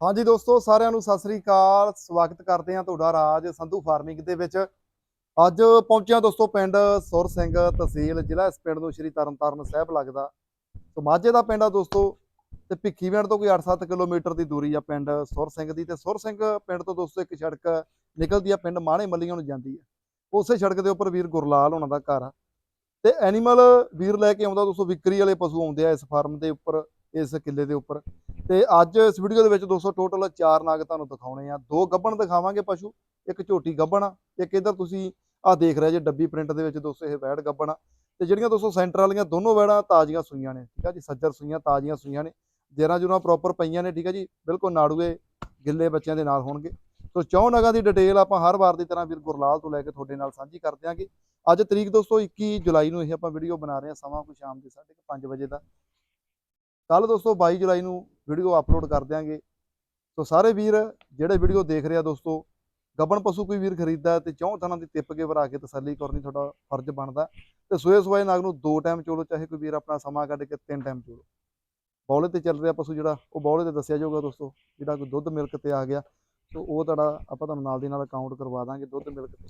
ਹਾਂਜੀ ਦੋਸਤੋ, ਸਾਰਿਆਂ ਨੂੰ ਸਤਿ ਸ੍ਰੀ ਅਕਾਲ। ਸਵਾਗਤ ਕਰਦੇ ਹਾਂ ਤੁਹਾਡਾ ਰਾਜ ਸੰਧੂ ਫਾਰਮਿੰਗ ਦੇ ਵਿੱਚ। ਅੱਜ ਪਹੁੰਚਿਆ ਦੋਸਤੋ ਪਿੰਡ ਸੁਰ ਸਿੰਘ ਤਹਿਸੀਲ, ਜ਼ਿਲ੍ਹਾ ਇਸ ਪਿੰਡ ਨੂੰ ਸ਼੍ਰੀ ਤਰਨਤਾਰਨ ਸਾਹਿਬ ਲੱਗਦਾ। ਸੋ ਮਾਝੇ ਦਾ ਪਿੰਡ ਆ ਦੋਸਤੋ ਤੇ ਭਿੱਖੀਵਿੰਡ ਤੋਂ ਕੋਈ 8-7 ਕਿਲੋਮੀਟਰ ਦੀ ਦੂਰੀ ਆ ਪਿੰਡ ਸੁਰ ਸਿੰਘ ਦੀ ਤੇ ਸੁਰ ਸਿੰਘ ਪਿੰਡ ਤੋਂ ਦੋਸਤੋ ਇੱਕ ਸੜਕ ਨਿਕਲਦੀ ਆ ਪਿੰਡ ਮਾਣੇ ਮੱਲੀਆਂ ਨੂੰ ਜਾਂਦੀ ਆ। ਉਸੇ ਸੜਕ ਦੇ ਉੱਪਰ ਵੀਰ ਗੁਰਲਾਲ ਉਹਨਾਂ ਦਾ ਘਰ ਆ। ਤੇ ਐਨੀਮਲ ਵੀਰ ਲੈ ਕੇ ਆਉਂਦਾ ਦੋਸਤੋ, ਵਿਕਰੀ ਵਾਲੇ ਪਸ਼ੂ ਆਉਂਦੇ ਆ ਇਸ ਫਾਰਮ ਦੇ ਉੱਪਰ। ਇਸ ਕਿੱਲੇ ਦੇ ਉੱਪਰ। ਤੇ ਅੱਜ ਇਸ ਵੀਡੀਓ ਦੇ ਵਿੱਚ ਦੋਸਤੋ ਟੋਟਲ ਚਾਰ ਨਾਗ ਤੁਹਾਨੂੰ ਦਿਖਾਉਣੇ ਆ। ਦੋ ਗੱਬਣ ਦਿਖਾਵਾਂਗੇ ਪਸ਼ੂ, ਇੱਕ ਝੋਟੀ ਗੱਬਣ ਆ, ਇੱਕ ਇਧਰ ਤੁਸੀਂ ਆਹ ਦੇਖ ਰਹੇ ਜੇ ਡੱਬੀ ਪ੍ਰਿੰਟ ਦੇ ਵਿੱਚ ਦੋਸਤੋ ਇਹ ਵੈੜ ਗੱਬਣ ਆ। ਤੇ ਜਿਹੜੀਆਂ ਦੋਸਤੋ ਸੈਂਟਰ ਵਾਲੀਆਂ ਦੋਨੋਂ ਵੈੜਾਂ ਤਾਜ਼ੀਆਂ ਸੂਈਆਂ ਨੇ, ਠੀਕ ਆ ਜੀ? ਸੱਜਰ ਸੂਈਆਂ, ਤਾਜ਼ੀਆਂ ਸੂਈਆਂ ਨੇ। ਜੇਰਾਂ ਜੁਰਾਂ ਪ੍ਰੋਪਰ ਪਈਆਂ ਨੇ, ਠੀਕ ਆ ਜੀ? ਬਿਲਕੁਲ ਨਾੜੂਏ ਗਿੱਲੇ ਬੱਚਿਆਂ ਦੇ ਨਾਲ ਹੋਣਗੇ। ਸੋ ਚੌਂ ਨਗਾਂ ਦੀ ਡਿਟੇਲ ਆਪਾਂ ਹਰ ਵਾਰ ਦੀ ਤਰ੍ਹਾਂ ਵੀਰ ਗੁਰਲਾਲ ਤੋਂ ਲੈ ਕੇ ਤੁਹਾਡੇ ਨਾਲ ਸਾਂਝੀ ਕਰ ਦਿਆਂਗੇ ਅੱਜ ਤਰੀਕ ਦੋਸਤੋ 21 ਜੁਲਾਈ ਨੂੰ ਇਹ ਆਪਾਂ ਵੀਡੀਓ ਬਣਾ ਰਹੇ ਹਾਂ ਸਮਾਂ ਕੋਈ ਸ਼ਾਮ ਦੇ 5:30 ਵਜੇ ਦਾ। ਕੱਲ ਦੋਸਤੋ 22 ਜੁਲਾਈ ਨੂੰ ਵੀਡੀਓ ਅਪਲੋਡ ਕਰ ਦਿਆਂਗੇ। ਸੋ ਸਾਰੇ ਵੀਰ, ਜਿਹੜੇ ਵੀਡੀਓ ਦੇਖ ਰਹੇ ਆ ਦੋਸਤੋ, ਗੱਬਣ ਪਸ਼ੂ ਕੋਈ ਵੀਰ ਖਰੀਦਦਾ ਹੈ ਤੇ ਚੌਂ ਥਾਂ ਦੀ ਟਿੱਪ ਕੇ ਭਰਾ ਕੇ ਤਸੱਲੀ ਕਰਨੀ ਤੁਹਾਡਾ ਫਰਜ਼ ਬਣਦਾ। ਤੇ ਸੋਏ ਸਵਾਏ ਨਾਗ ਨੂੰ ਦੋ ਟਾਈਮ ਚੋਲੋ, ਚਾਹੇ ਕੋਈ ਵੀਰ ਆਪਣਾ ਸਮਾਂ ਕੱਢ ਕੇ ਤਿੰਨ ਟਾਈਮ ਚੋਲੋ। ਬੌਲੇ ਤੇ ਚੱਲ ਰਿਹਾ ਪਸ਼ੂ ਜਿਹੜਾ, ਉਹ ਬੌਲੇ ਤੇ ਦੱਸਿਆ ਜਾਊਗਾ ਦੋਸਤੋ, ਜਿਹੜਾ ਕੋਈ ਦੁੱਧ ਮਿਲਕ ਤੇ ਆ ਗਿਆ। ਸੋ ਉਹ ਤੁਹਾਡਾ ਆਪਾਂ ਤੁਹਾਨੂੰ ਨਾਲ ਦੀ ਨਾਲ ਅਕਾਊਂਟ ਕਰਵਾ ਦਾਂਗੇ, ਦੁੱਧ ਮਿਲਕ ਤੇ।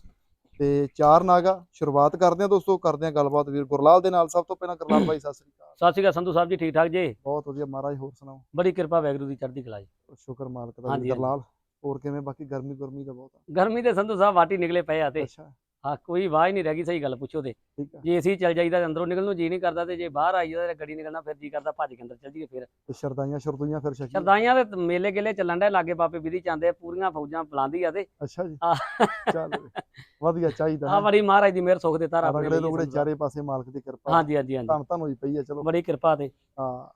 ਤੇ ਚਾਰ ਨਾਗਾ ਸ਼ੁਰੂਆਤ ਕਰਦੇ ਆ ਦੋਸਤੋ ਕਰਦੇ ਆ ਗੱਲਬਾਤ ਵੀਰ ਗੁਰਲਾਲ ਦੇ ਨਾਲ। ਸਭ ਤੋਂ ਪਹਿਲਾਂ ਗੁਰਲਾਲ ਭਾਈ ਸਤਿ ਸ੍ਰੀ ਅਕਾਲ। ਸਤਿ ਸ਼੍ਰੀ ਅਕਾਲ ਸੰਧੂ ਸਾਹਿਬ ਜੀ ਠੀਕ ਠਾਕ ਜੀ? ਬਹੁਤ ਵਧੀਆ ਮਹਾਰਾਜ ਹੋਰ ਸੁਣਾਓ? ਬੜੀ ਕਿਰਪਾ ਵੈਗਰੂ ਦੀ ਚੜ੍ਹਦੀ ਕਲਾ ਜੀ। ਸ਼ੁਕਰ ਮਾਲਕ ਦਾ। ਗੁਰਲਾਲ। ਹੋਰ ਕਿਵੇਂ? ਬਾਕੀ ਗਰਮੀ ਗਰਮੀ ਦਾ ਬਹੁਤ ਆ। ਗਰਮੀ ਦੇ ਸੰਧੂ ਸਾਹਿਬ ਵਾਟੀ ਨਿਕਲੇ ਪਏ ਆ ਤੇ। ਅੱਛਾ। ਹਾਂ ਕੋਈ ਆਵਾਜ਼ ਨਹੀਂ ਰਹਿ ਗਈ ਸਹੀ ਗੱਲ ਪੁੱਛੋ ਤੇ। ਠੀਕ ਆ। ਜੇ ਅਸੀਂ ਚੱਲ ਜਾਈਦਾ ਤੇ ਅੰਦਰੋਂ ਨਿਕਲਣ ਨੂੰ ਜੀ ਨਹੀਂ ਕਰਦਾ ਤੇ ਜੇ ਬਾਹਰ ਆਈਦਾ ਤੇ ਗੱਡੀ ਨਿਕਲਣਾ ਫਿਰ ਜੀ ਕਰਦਾ ਭੱਜ ਕੇ ਅੰਦਰ ਚੱਲ ਜੀਏ ਫਿਰ। ਤੇ ਸ਼ਰਦਾਈਆਂ ਸ਼ਰਦੂਈਆਂ ਫਿਰ ਛਕੀ ਸਰਦਾਈਆਂ ਦੇ ਮੇਲੇ ਗਿਲੇ ਚੱਲਣ ਦੇ ਲਾਗੇ ਬਾਪੇ ਵਿਧੀ ਚਾਂਦੇ ਪੂਰੀਆਂ ਫੌਜਾਂ ਬੁਲਾਉਂਦੀ ਆ ਤੇ। ਅੱਛਾ ਜੀ। ਚੱਲ। ਵਧੀਆ ਚਾਹੀਦਾ ਹੈ ਬੜੀ ਮਹਾਰਾਜ ਦੀ ਮਿਹਰ ਸੁਖ ਦਿੱਤਾ ਰੱਬ ਨੇ ਸੰਧੂ ਸਾਹਿਬ। ਚਾਰੇ ਪਾਸੇ ਮਾਲਕ ਦੀ ਕਿਰਪਾ। ਹਾਂਜੀ ਹਾਂਜੀ ਹਾਂਜੀ। ਧੰਨ ਧੰਨ ਹੋਈ ਪਈ ਆ ਚਲੋ। ਬੜੀ ਕਿਰਪਾ ਤੇ। ਹਾਂ।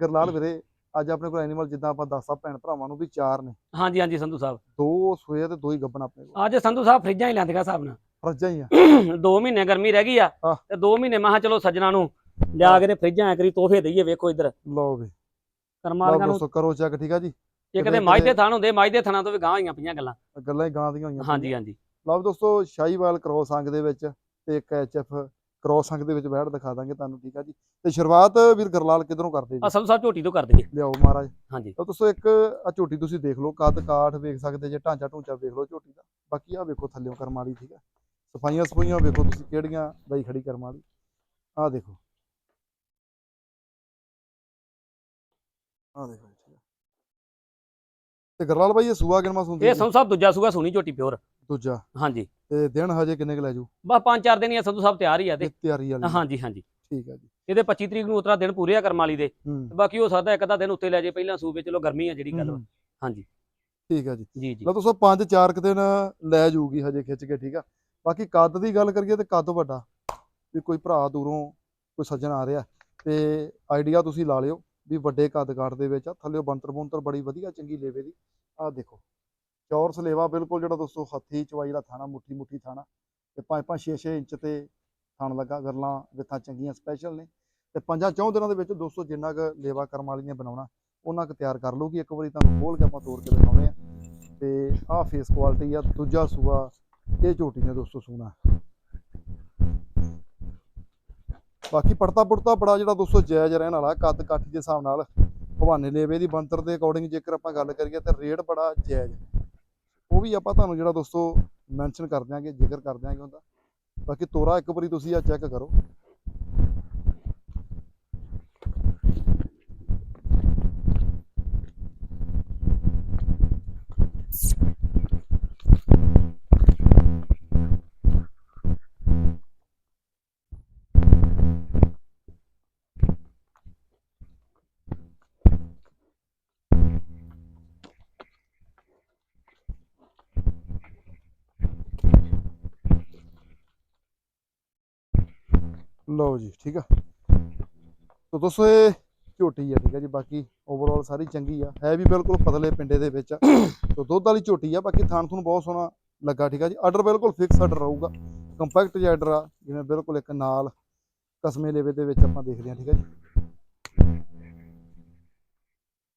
ਗਰਲਾਲ ਵੀਰੇ ਅੱਜ ਆਪਣੇ ਕੋਲ ਐਨੀਮਲ ਜਿੱਦਾਂ ਆਪਾਂ ਦੱਸਾ ਭੈਣ ਭਰਾਵਾਂ ਨੂੰ ਵੀ ਚਾਰ ਨੇ। ਹਾਂਜੀ ਹਾਂਜੀ ਸੰਧੂ ਸਾਹਿਬ। ਦੋ ਸੋਏ ਤੇ ਦੋ ਹੀ ਗੱਬਣ ਆਪਣੇ ਕੋਲ। ਅੱਜ ਸੰਧੂ ਸਾਹਿਬ ਫਰਿੱਜਾਂ ਹੀ ਲੈਂਦੀਆਂ ਹਿਸਾਬ ਨਾਲ। ਫਰਜਾਂ ਹੀ ਆ। 2 ਮਹੀਨੇ ਗਰਮੀ ਰਹਿ ਗਈ ਆ। ਤੇ 2 ਮਹੀਨੇ ਮੈਂ ਕਿਹਾ ਚਲੋ ਸੱਜਣਾ ਨੂੰ ਲਿਆ ਕੇ ਤੇ ਫਰਿੱਜਾਂ ਐ ਕਰੀ ਤੋਹਫੇ ਦਈਏ ਵੇਖੋ ਇੱਧਰ। ਲਓ ਵੀ। ਲਓ ਨੂੰ ਦੋਸਤੋ ਕਰੋ ਚੈੱਕ ਠੀਕ ਆ ਜੀ? ਇਹ ਕਦੇ ਮਾਝ ਦੇ ਥਾਣ ਹੁੰਦੇ ਮਾਝ ਦੇ ਥਾਣਾ ਤੋਂ ਵੀ ਗਾਂ ਹੋਈਆਂ ਪਈਆਂ ਗੱਲਾਂ। ਗੱਲਾਂ ਹੀ ਗਾਂ ਦੀਆਂ ਹੋਈਆਂ ਹਾਂਜੀ ਹਾਂਜੀ। ਲਓ ਵੀ ਦੋਸਤੋ ਸ਼ਾਹੀਵਾਲ ਕ੍ਰੋਸ ਅੰਗ ਦੇ ਵਿੱਚ ਤੇ ਇੱਕ ਐਚਐਫ ਕ੍ਰੋਸ ਅੰਗ ਦੇ ਵਿੱਚ ਬੈਠ ਦਿਖਾ ਦਾਂਗੇ ਤੁਹਾਨੂੰ ਠੀਕ ਆ ਜੀ? ਤੇ ਸ਼ੁਰੂਆਤ ਵੀਰ ਗਰਲਾਲ ਕਿਧਰੋਂ ਕਰਦੇ ਜੀ? ਸੰਧੂ ਸਾਹਿਬ ਝੋਟੀ ਤੋਂ ਕਰ ਦਈਏ ਲਿਆਓ ਮਹਾਰਾਜ। ਹਾਂਜੀ। ਤਾਂ ਦੋਸਤੋ ਇੱਕ ਆ ਝੋਟੀ ਤੁਸੀਂ ਦੇਖ ਲਓ ਕੱਦ ਕਾਠ ਵੇਖ ਸਕਦੇ ਜੇ ਢਾਂਚਾ ਢੂੰਚਾ ਵੇਖ ਲਓ ਝੋਟੀ ਦਾ। ਬਾਕੀ ਆ ਵੇਖੋ ਥੱਲਿਓਂ ਕਰਮ ਵਾਲੀ ਠੀਕ ਆ? ਸਫਾਈਆਂ ਸਫਾਈਆਂ ਵੇਖੋ ਤੁਸੀਂ ਕਿਹੜੀਆਂ ਦਈ ਖੜੀ ਕਰਮ ਵਾਲੀ। ਆ ਦੇਖੋ। ਆ ਦੇਖੋ ਜੀ, ਤੇ ਗਰਲਾਲ ਭਾਈ ਇਹ ਸੂਆ ਕਿਨਮਾ ਸੁਣਦੀ ਇਹ ਸੰਧੂ ਸਾਹਿਬ ਦੂਜਾ ਸੂਗਾ ਸੋਹਣੀ ਝੋਟੀ ਪਿਓਰ ਦੂਜਾ। ਹਾਂਜੀ। ਤੇ ਦਿਨ ਹਜੇ ਕਿੰਨੇ ਕੁ ਲੈ ਜੂ ਬਸ ਪੰਜ ਚਾਰ ਦਿਨ ਹੀ ਆ ਸੰਧੂ ਸਾਹਿਬ ਤਿਆਰ ਹੀ ਆ ਤੇ ਤਿਆਰੀ ਵਾਲੀ। ਹਾਂਜੀ ਹਾਂਜੀ। ਠੀਕ ਆ ਜੀ। ਇਹਦੇ 25 ਤਰੀਕ ਨੂੰ ਉਤਰਾ ਦਿਨ ਪੂਰੇ ਆ ਕਰਮ ਵਾਲੀ ਦੇ। ਬਾਕੀ ਹੋ ਸਕਦਾ ਇੱਕ ਅੱਧਾ ਦਿਨ ਉੱਤੇ ਲੈ ਜੇ ਪਹਿਲਾਂ ਸੂਬੇ ਚਲੋ ਗਰਮੀ ਆ ਜਿਹੜੀ ਗੱਲ। ਹਾਂਜੀ। ਠੀਕ ਆ ਜੀ। ਜੀ ਜੀ। ਲਓ ਦੋਸਤੋ ਪੰਜ ਚਾਰ ਕੁ ਦਿਨ ਲੈ ਜੂਗੀ ਹਜੇ ਖਿੱਚ ਕੇ ਠੀਕ ਆ। ਬਾਕੀ ਕੱਦ ਦੀ ਗੱਲ ਕਰੀਏ ਤੇ ਕੱਦ ਵੱਡਾ। ਵੀ ਕੋਈ ਭਰਾ ਦੂਰੋਂ ਕੋਈ ਸੱਜਣ ਆ ਰਿਹਾ ਤੇ ਆਈਡੀਆ ਤੁਸੀਂ ਲਾ ਲਿਓ ਵੀ ਵੱਡੇ ਕੱਦ ਕਾਠ ਦੇ ਵਿੱਚ ਆ। ਥੱਲੇ ਬੰਤਰ ਬੁੰਤਰ ਬੜੀ ਵਧੀਆ ਚੰਗੀ ਲੇਵੇ ਦੀ। ਆਹ ਦੇਖੋ। ਚੌਰਸ ਲੇਵਾ ਬਿਲਕੁਲ ਜਿਹੜਾ ਦੋਸਤੋ ਹੱਥੀ ਚਵਾਈ ਦਾ ਥਾਣਾ, ਮੁੱਠੀ ਮੁੱਠੀ ਥਾਣਾ। ਤੇ ਪੰਜ ਪੰਜ 6 6 ਇੰਚ ਤੇ ਥਾਣ ਲੱਗਾ ਗਰਲਾਂ ਵਿੱਥਾਂ ਚੰਗੀਆਂ ਸਪੈਸ਼ਲ ਨੇ। ਤੇ ਪੰਜਾਂ ਚੌਂ ਦਿਨਾਂ ਦੇ ਵਿੱਚ ਦੋਸਤੋ ਜਿੰਨਾ ਕੁ ਲੇਵਾ ਕਰਮ ਵਾਲੀ ਨੇ ਬਣਾਉਣਾ ਉਹਨਾਂ ਕੁ ਤਿਆਰ ਕਰ ਲਊਗੀ। ਇੱਕ ਵਾਰੀ ਤੁਹਾਨੂੰ ਖੋਲ ਕੇ ਆਪਾਂ ਤੋੜ ਕੇ ਦਿਖਾਉਂਦੇ ਆ। ਤੇ ਆਹ ਫੇਸ ਕੁਆਲਿਟੀ ਆ, ਦੂਜਾ ਸੂਆ, ਇਹ ਝੋਟੀ ਨੇ ਦੋਸਤੋ ਸੂਣਾ। ਬਾਕੀ ਪੜਤਾ ਪੁੜਤਾ ਬੜਾ ਜਿਹੜਾ ਦੋਸਤੋ ਜਾਇਜ਼ ਰਹਿਣ ਵਾਲਾ ਕੱਦ ਕੱਠ ਦੇ ਹਿਸਾਬ ਨਾਲ, ਭਵਾਨੇ ਲੇਵੇ ਦੀ ਬੰਤਰ ਦੇ ਅਕੋਰਡਿੰਗ ਜੇਕਰ ਆਪਾਂ ਗੱਲ ਕਰੀਏ ਤਾਂ ਰੇਟ ਬੜਾ ਜਾਇਜ਼। ਉਹ ਵੀ ਆਪਾਂ ਤੁਹਾਨੂੰ ਜਿਹੜਾ ਦੋਸਤੋ ਮੈਂਸ਼ਨ ਕਰ ਦਿਆਂਗੇ ਜ਼ਿਕਰ ਕਰ ਦਿਆਂਗੇ ਉਹਦਾ ਬਾਕੀ ਤੋਰਾ ਇੱਕ ਵਾਰੀ ਤੁਸੀਂ ਆ ਚੈੱਕ ਕਰੋ। ਲਓ ਜੀ, ਠੀਕ ਆ। ਤੋ ਦੋਸਤੋ, ਇਹ ਝੋਟੀ ਆ, ਠੀਕ ਆ ਜੀ। ਬਾਕੀ ਓਵਰਆਲ ਸਾਰੀ ਚੰਗੀ ਆ। ਹੈ ਵੀ ਬਿਲਕੁਲ ਪਤਲੇ ਪਿੰਡੇ ਦੇ ਵਿੱਚ ਆ। ਤੋ ਦੁੱਧ ਵਾਲੀ ਝੋਟੀ ਆ। ਬਾਕੀ ਥਾਣ ਤੁਹਾਨੂੰ ਬਹੁਤ ਸੋਹਣਾ ਲੱਗਾ, ਠੀਕ ਆ ਜੀ। ਆਰਡਰ ਬਿਲਕੁਲ ਫਿਕਸ ਆਰਡਰ ਰਹੂਗਾ। ਕੰਪੈਕਟ ਜਿਹਾ ਆਰਡਰ ਆ, ਜਿਵੇਂ ਬਿਲਕੁਲ ਇੱਕ ਨਾਲ ਕਸਮੇ ਲੇਵੇ ਦੇ ਵਿੱਚ ਆਪਾਂ ਦੇਖਦੇ ਹਾਂ ਠੀਕ ਆ ਜੀ।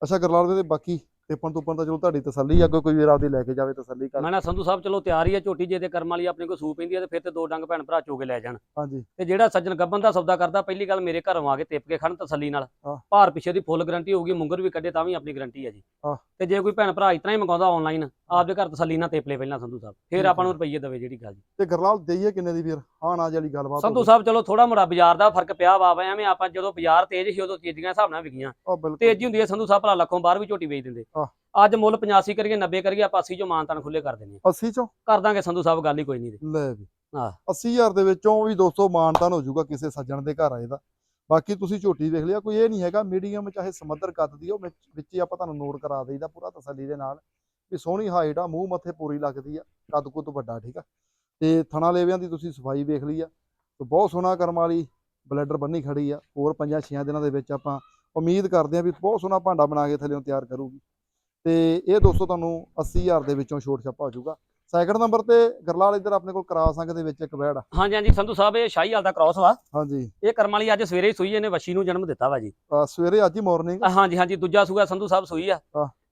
ਅੱਛਾ, ਗਰਲਾਲ ਦੇ ਬਾਕੀ ਟਿੱਪਣ ਟੁੱਪਣ ਤਾਂ ਚਲੋ ਤੁਹਾਡੀ ਤਸੱਲੀ ਆ ਕੋਈ ਕੋਈ ਵੀਰ ਆਪਦੀ ਲੈ ਕੇ ਜਾਵੇ ਤਸੱਲੀ ਕਰ। ਮੈਂ ਨਾ ਸੰਧੂ ਸਾਹਿਬ ਚਲੋ ਤਿਆਰ ਹੀ ਆ ਝੋਟੀ ਜੇ ਤੇ ਕਰਮ ਵਾਲੀ ਆਪਣੇ ਕੋਲ ਸੂ ਪੈਂਦੀ ਆ ਤੇ ਫਿਰ ਤੇ ਦੋ ਡੰਗ ਭੈਣ ਭਰਾ ਚੋਗੇ ਲੈ ਜਾਣ। ਹਾਂਜੀ। ਤੇ ਜਿਹੜਾ ਸੱਜਣ ਗੱਬਨ ਦਾ ਸੌਦਾ ਕਰਦਾ ਪਹਿਲੀ ਗੱਲ ਮੇਰੇ ਘਰੋਂ ਆ ਕੇ ਟਿੱਪ ਕੇ ਖੜਨ ਤਸੱਲੀ ਨਾਲ। ਹਾਂ। ਭਾਰ ਪਿੱਛੇ ਦੀ ਫੁੱਲ ਗਾਰੰਟੀ ਹੋਊਗੀ ਮੁੰਗਰ ਵੀ ਕੱਢੇ ਤਾਂ ਵੀ ਆਪਣੀ ਗਾਰੰਟੀ ਹੈ ਜੀ। ਹਾਂ। ਤੇ ਜੇ ਕੋਈ ਭੈਣ ਭਰਾ ਇਤਨਾ ਹੀ ਮੰਗਾਉਂਦਾ ਆਨਲਾਈਨ ਆਪਦੇ ਘਰ ਤਸੱਲੀ ਨਾਲ ਲੈ ਪਹਿਲਾਂ ਸੰਧੂ ਸਾਹਿਬ। ਫਿਰ। ਆਪਾਂ ਨੂੰ ਰੁਪਈਏ ਦੇਵੇ ਜਿਹੜੀ ਗੱਲ। ਜੀ ਤੇ ਗਰਲਾਲ ਦਈਏ ਕਿੰਨੇ ਦੀ ਵੀਰ ਹਾਂ ਨਾ ਵਾਲੀ ਗੱਲਬਾਤ ਸੰਧੂ ਸਾਹਿਬ ਚਲੋ ਥੋੜਾ ਮੋੜਾ ਬਾਜ਼ਾਰ ਦਾ ਫ਼ਰਕ ਪਿਆ ਵਾ ਐਵੇਂ ਆਪਾਂ ਜਦੋਂ ਬਾਜ਼ਾਰ ਤੇਜ਼ ਸੀ ਉਦੋਂ ਤੇਜ਼ੀਆਂ ਹਿਸਾਬ ਨਾਲ ਵਿਕੀਆਂ। ਆ ਤੇਜ਼ੀ ਹੁੰਦੀ ਹੈ ਸੰਧੂ ਸਾਹਿਬ ਭਲਾ ਲੱਖੋਂ ਬਾਹਰ ਵੀ ਝੋਟੀ ਵੇਚ ਦਿੰਦੇ। ਅੱਜ ਮੁੱਲ 85 ਕਰੀਏ 90 ਕਰੀਏ ਆਪਾਂ 80 ਚੋਂ ਮਾਨਤਾਨ ਖੁੱਲੇ ਕਰ ਦਿੰਦੇ 80 ਚੋਂ? ਆ ਕਰ ਦਾਂਗੇ ਸੰਧੂ ਸਾਹਿਬ ਗੱਲ ਹੀ ਕੋਈ ਨਹੀਂ ਤੇ। ਲੈ ਵੀ। ਹਾਂ। 80000 ਦੇ ਵਿੱਚੋਂ ਵੀ 200 ਮਾਨਤਾਨ ਹੋ ਜਾਊਗਾ ਕਿਸੇ ਸੱਜਣ ਦੇ ਘਰ ਆਏ ਦਾ। ਬਾਕੀ ਤੁਸੀਂ ਝੋਟੀ ਵੇਖ ਲਿਆ ਕੋਈ ਇਹ ਨਹੀਂ ਹੈਗਾ ਮੀਡੀਅਮ ਚਾਹੇ ਸਮੱਦਰ ਕੱਦ ਦੀ ਉਹ ਵਿੱਚ ਹੀ ਆਪਾਂ ਤੁਹਾਨੂੰ ਨੋਟ ਕਰਾ ਦੇਈਦਾ ਪੂਰਾ ਤਸੱਲੀ ਦੇ ਨਾਲ ਵੀ ਸੋਹਣੀ ਹਾਈਟ ਆ, ਮੂੰਹ ਮੱਥੇ ਪੂਰੀ ਲੱਗਦੀ ਆ, ਕੱਦ ਕੁੱਦ ਵੱਡਾ, ਠੀਕ ਆ? ਤੇ ਥਣਾ ਲੇਵਿਆਂ ਦੀ ਤੁਸੀਂ ਸਫ਼ਾਈ ਵੇਖ ਲਈ ਆ, ਤੇ ਬਹੁਤ ਸੋਹਣਾ ਕਰਮ ਵਾਲੀ ਬਲੈਡਰ ਬੰਨੀ ਖੜੀ ਆ, ਹੋਰ ਪੰਜਾਂ ਛੇਆਂ ਦਿਨਾਂ ਦੇ ਵਿੱਚ ਆਪਾਂ ਉਮੀਦ ਕਰਦੇ ਆ ਵੀ ਬਹੁਤ ਸੋਹਣਾ ਭਾਂਡਾ ਬਣਾ ਕੇ ਥੱਲੇੋਂ ਤਿਆਰ ਕਰੂਗੀ। ਤੇ ਇਹ ਦੋਸਤੋ ਤੁਹਾਨੂੰ 80000 ਦੇ ਵਿੱਚੋਂ ਛੋਟ ਛੱਪਾ ਹੋ ਜਾਊਗਾ। ਸੈਕਿੰਡ ਨੰਬਰ ਤੇ ਗਰਲਾਲ ਇੱਧਰ ਆਪਣੇ ਕੋਲ ਕਰਾ ਸੰਘ ਦੇ ਵਿੱਚ ਇੱਕ ਬੈੜ ਆ। ਹਾਂਜੀ ਹਾਂਜੀ ਸੰਧੂ ਸਾਹਿਬ ਇਹ ਸ਼ਾਹੀ ਹਾਲ ਦਾ ਕ੍ਰਾਸ ਵਾ। ਹਾਂਜੀ। ਇਹ ਕਰਮ ਵਾਲੀ ਅੱਜ ਸਵੇਰੇ ਹੀ ਸੂਈ ਇਹਨੇ ਵੱਛੀ ਨੂੰ ਜਨਮ ਦਿੱਤਾ ਵਾ ਜੀ। ਸਵੇਰੇ ਅੱਜ ਹੀ ਮਾਰਨਿੰਗ ਹਾਂਜੀ ਹਾਂਜੀ ਦੂਜਾ ਸੂਆ ਸੰਧੂ ਸਾਹਿਬ ਸੂਈ ਆ।